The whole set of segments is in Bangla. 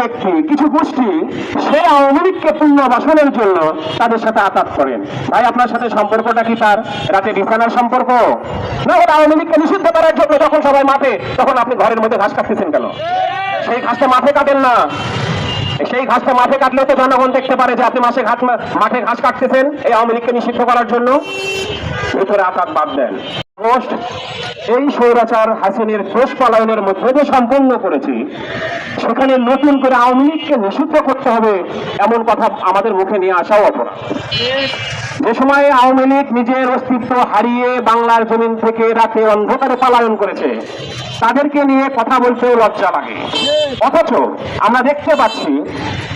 ব্যক্তি, কিছু গোষ্ঠী সেই আওয়ামী লীগকে পুনর্বাসনের জন্য তাদের সাথে আঘাত করেন। ভাই, আপনার সাথে সম্পর্কটা কি তার? রাতে বিছানার সম্পর্ক? না ওটা আওয়ামী লীগকে নিষিদ্ধ করার জন্য যখন সবাই মাঠে, তখন আপনি ঘরের মধ্যে ঘাস কাটতেছেন কেন? সেই ঘাসটা মাঠে কাটেন না। সেই ঘাসটা মাঠে কাটলে তো জনগণ দেখতে পারে যে আপনি মাসে ঘাস মাঠে ঘাস কাটতেছেন, এই আওয়ামী লীগকে নিষিদ্ধ করার জন্য। ভিতরে আঘাত বাদ দেন। এই স্বৈরাচার হাসিনের দেশ পলায়নের মধ্যে যে সম্পন্ন করেছি। সেখানে নতুন করে আওয়ামী লীগকে নিষিদ্ধ করতে হবে, এমন কথা আমাদের মুখে নিয়ে আসাও অপরাধ। যে সময়ে আওয়ামী লীগ নিজের অস্তিত্ব হারিয়ে বাংলার জমিন থেকে রাতে অন্ধকারে পলায়ন করেছে, তাদেরকে নিয়ে কথা বলতেও লজ্জা লাগে। অথচ আমরা দেখতে পাচ্ছি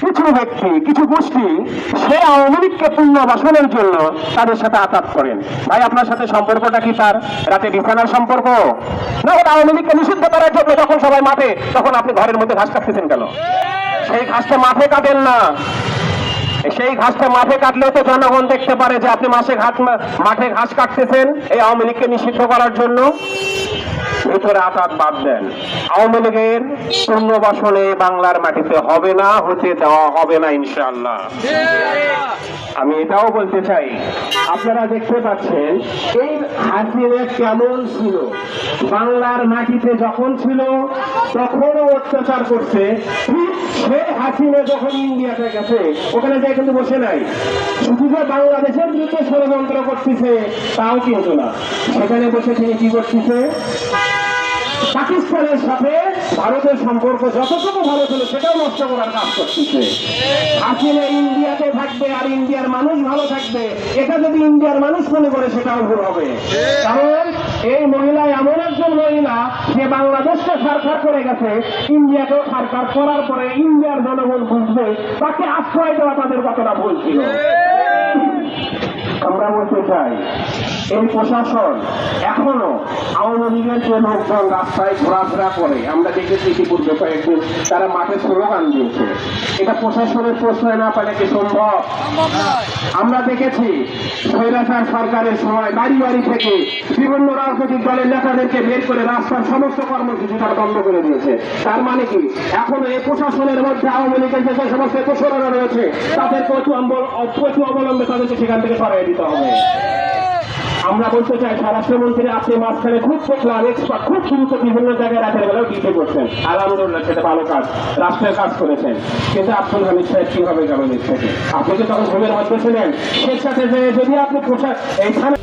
কিছু ব্যক্তি, কিছু গোষ্ঠী, সে আওয়ামী লীগকে পুনর্বাসনের জন্য তাদের সাথে আঘাত করেন। ভাই, আপনার সাথে সম্পর্কটা কি তার? রাতে বিছানার সম্পর্ক? না ওটা আওয়ামী লীগকে নিষিদ্ধ করার জন্য যখন সবাই মাঠে, তখন আপনি ঘরের মধ্যে ঘাস কাটতেছেন কেন? সেই ঘাসটা মাঠে কাটেন না। সেই ঘাসটা মাঠে কাটলে তো জনগণ দেখতে পারে যে আপনি মাসে ঘাস মাঠে ঘাস কাটতেছেন এই আওয়ামী লীগকে নিষিদ্ধ করার জন্য। ভিতরে বাদ দেন। আওয়ামী লীগের বাংলার মাটিতে হবে না, হতে দেওয়া হবে না ইনশাআল্লাহ। আমি এটাও বলতে চাই, আপনারা দেখতে পাচ্ছেন, এই হাসিনা কেমন ছিল? বাংলার মাটিতে যখন ছিল, তখনও অত্যাচার করছে। ঠিক সে হাসিনা যখন ইন্ডিয়াতে গেছে, ওখানে যে কিন্তু বসে নাই। শুধু বাংলাদেশের বিরুদ্ধে ষড়যন্ত্র করতেছে, তাও কিন্তু না। সেখানে বসে তিনি কি করতেছে? পাকিস্তানের সাথে ভারতের সম্পর্ক যতটুকু ভালো ছিল, সেটাও নষ্ট করার কাজ করতেছে। হাসিনা ইন্ডিয়াতে থাকবে আর ইন্ডিয়ার মানুষ ভালো থাকবে। এটা যদি ইন্ডিয়ার মানুষ মনে করে, সেটাও ভুল হবে। কারণ এই মহিলা এমন একজন মহিলা যে বাংলাদেশকে সরকার করে গেছে, ইন্ডিয়াকেও সরকার করার পরে ইন্ডিয়ার জনগণ বুঝবে তাকে আশ্রয় দেওয়া তাদের কতটা ভুল ছিল। আমরা বলতে চাই, এই প্রশাসন এখনও আওয়ামী লীগের যে লোকজন রাস্তায় ঘোরাফেরা করে, আমরা দেখেছি ইতিপূর্বে কয়েকদিন তারা মাঠে স্লোগান দিয়েছে। এটা প্রশাসনের প্রশ্রয় না পেলে কি সম্ভব? আমরা দেখেছি স্বৈরাচার সরকারের সময় বাড়ি বাড়ি থেকে বিভিন্ন রাজনৈতিক দলের নেতাদেরকে বের করে রাস্তার সমস্ত কর্মসূচি তারা বন্ধ করে দিয়েছে। তার মানে কি? এখনও এই প্রশাসনের মধ্যে আওয়ামী লীগের যে সমস্ত দোষরা রয়েছে, তাদের প্রচুর অবলম্বে তাদেরকে সেখান থেকে সরাই দিতে হবে। আমরা বলতে চাই, স্বরাষ্ট্রমন্ত্রী আপনি মাঝখানে খুব দেখলাম এক্সপার্ট খুব শুরুতে বিভিন্ন জায়গায় রাতের বেলাও ডিউটি করছেন আলহামদুলিল্লাহ, সেটা ভালো কাজ। রাষ্ট্রের কাজ করেছেন। কিন্তু আব্দুল হামিদ সাহেব কীভাবে গেল থেকে? আপনি কি তখন ঘুমের মধ্যে ছিলেন? সেই সাথে যদি আপনি পোশাক এইখানে